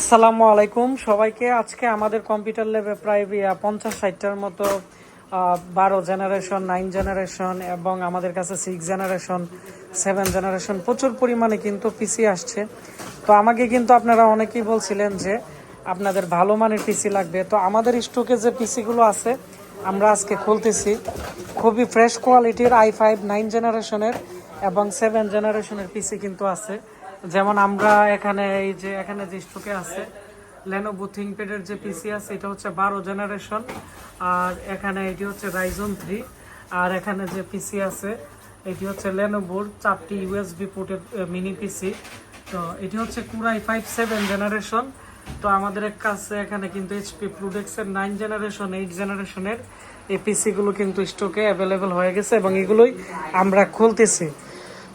আসসালামু আলাইকুম। সবাইকে আজকে আমাদের কম্পিউটার ল্যাবে প্রায় পঞ্চাশ ষাটটার মতো বারো জেনারেশন নাইন জেনারেশন এবং আমাদের কাছে সিক্স জেনারেশন সেভেন জেনারেশন প্রচুর পরিমাণে কিন্তু পিসি আসছে। তো আমাকে কিন্তু আপনারা অনেকেই বলছিলেন যে আপনাদের ভালো মানের পিসি লাগবে। তো আমাদের স্টকে যে পিসিগুলো আছে, আমরা আজকে খুলতেছি। খুবই ফ্রেশ কোয়ালিটির আই ফাইভ নাইন জেনারেশনের এবং সেভেন জেনারেশনের পিসি কিন্তু আছে। যেমন আমরা এখানে এই যে এখানে যে স্টকে আছে লেনোভো থিংকপ্যাডের যে পিসি আছে, এটা হচ্ছে বারো জেনারেশন আর এখানে এটি হচ্ছে রাইজন থ্রি আর এখানে যে পিসি আছে, এটি হচ্ছে লেনোভোর চারটি ইউএসবি পোর্টের মিনি পিসি তো এটি হচ্ছে কুরাই ফাইভ সেভেন জেনারেশন তো আমাদের এক কাছে এখানে কিন্তু এইচপি প্রোডেক্টসের নাইন জেনারেশন এইট জেনারেশনের এই পিসিগুলো কিন্তু স্টকে অ্যাভেলেবেল হয়ে গেছে এবং এগুলোই আমরা খুলতেছি।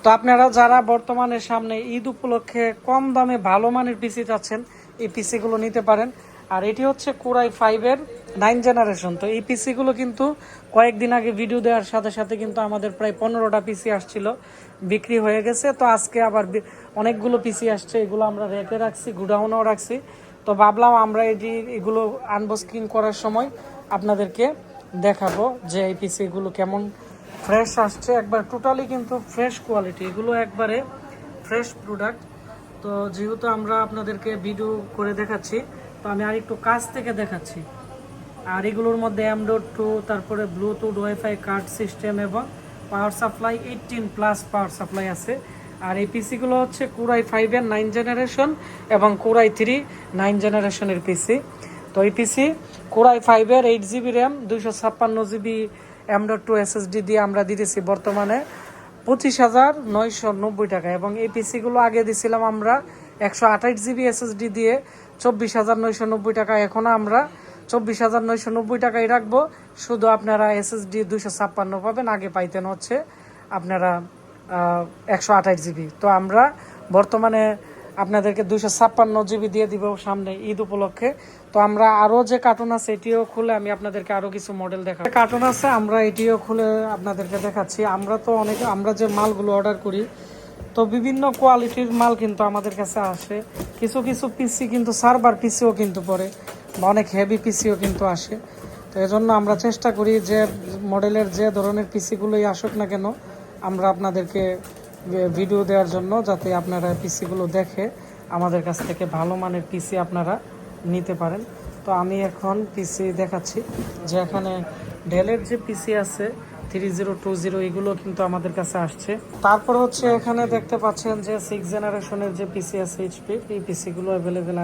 তো আপনারা যারা বর্তমানে সামনে ঈদ উপলক্ষে কম দামে ভালো মানের পিসি চাচ্ছেন, এই পিসিগুলো নিতে পারেন। আর এটি হচ্ছে কোরাই ফাইভের নাইন জেনারেশন তো এই পিসিগুলো কিন্তু কয়েকদিন আগে ভিডিও দেওয়ার সাথে সাথে কিন্তু আমাদের প্রায় পনেরোটা পিসি আসছিল, বিক্রি হয়ে গেছে। তো আজকে আবার অনেকগুলো পিসি আসছে, এগুলো আমরা রেখে রাখছি, গুডাউনেও রাখছি। তো ভাবলাম আমরা এটি, এগুলো আনবস্কিং করার সময় আপনাদেরকে দেখাবো যে এই পিসিগুলো কেমন ফ্রেশ আসছে, একবার টোটালি কিন্তু ফ্রেশ কোয়ালিটি এগুলো একবারে ফ্রেশ প্রোডাক্ট তো যেহেতু আমরা আপনাদেরকে ভিডিও করে দেখাচ্ছি, তো আমি আর একটু কাছ থেকে দেখাচ্ছি। আর এগুলোর মধ্যে অ্যামডোট টু তারপরে ব্লুটুথ ওয়াইফাই কার্ড সিস্টেম এবং power supply eighteen plus power supply আছে। আর এই পিসিগুলো হচ্ছে কুরাই ফাইভের নাইন জেনারেশন এবং কুরাই থ্রি নাইন জেনারেশনের পিসি তো এই পিসি কোরাই ফাইভের এইট জিবি র্যাম দুইশো ছাপ্পান্ন GB M dot two SSD দিয়ে আমরা দিতেছি বর্তমানে পঁচিশ হাজার নয়শো নব্বই টাকা। এবং এই পিসিগুলো আগে দিছিলাম আমরা একশো আঠাশ জিবি এসএসডি দিয়ে চব্বিশ হাজার নয়শো নব্বই টাকা। এখনও আমরা চব্বিশ হাজার নয়শো নব্বই টাকাই রাখব। শুধু আপনারা এসএসডি দুশো ছাপ্পান্ন পাবেন, আগে পাইতেন হচ্ছে আপনারা একশো আঠাশ জিবি। তো আমরা বর্তমানে আপনাদেরকে দুইশো ছাপ্পান্ন জিবি দিয়ে দিব সামনে ঈদ উপলক্ষে। তো আমরা আরও যে কার্টুন আছে, এটিও খুলে আমি আপনাদেরকে আরও কিছু মডেল দেখাবো কার্টুন আছে, আমরা এটিও খুলে আপনাদেরকে দেখাচ্ছি। আমরা তো অনেক আমরা যে মালগুলো অর্ডার করি, তো বিভিন্ন কোয়ালিটির মাল কিন্তু আমাদের কাছে আসে। কিছু কিছু পিসি কিন্তু সার্ভার পিসিও কিন্তু পড়ে, বা অনেক হেভি পিসিও কিন্তু আসে। তো এজন্য আমরা চেষ্টা করি যে মডেলের যে ধরনের পিসিগুলোই আসুক না কেন, আমরা আপনাদেরকে ভিডিও দেওয়ার জন্য যাতে আপনারা পিসিগুলো দেখে আমাদের কাছ থেকে ভালো মানের পিসি আপনারা নিতে পারেন। তো আমি এখন পিসি দেখাচ্ছি যে এখানে ডেলের যে পিসি আছে থ্রি জিরো টু জিরো এগুলো কিন্তু আমাদের কাছে আসছে। তারপর হচ্ছে এখানে দেখতে পাচ্ছেন যে সিক্স জেনারেশনের যে পিসি আছে এইচপি এই পিসিগুলো অ্যাভেলেবেল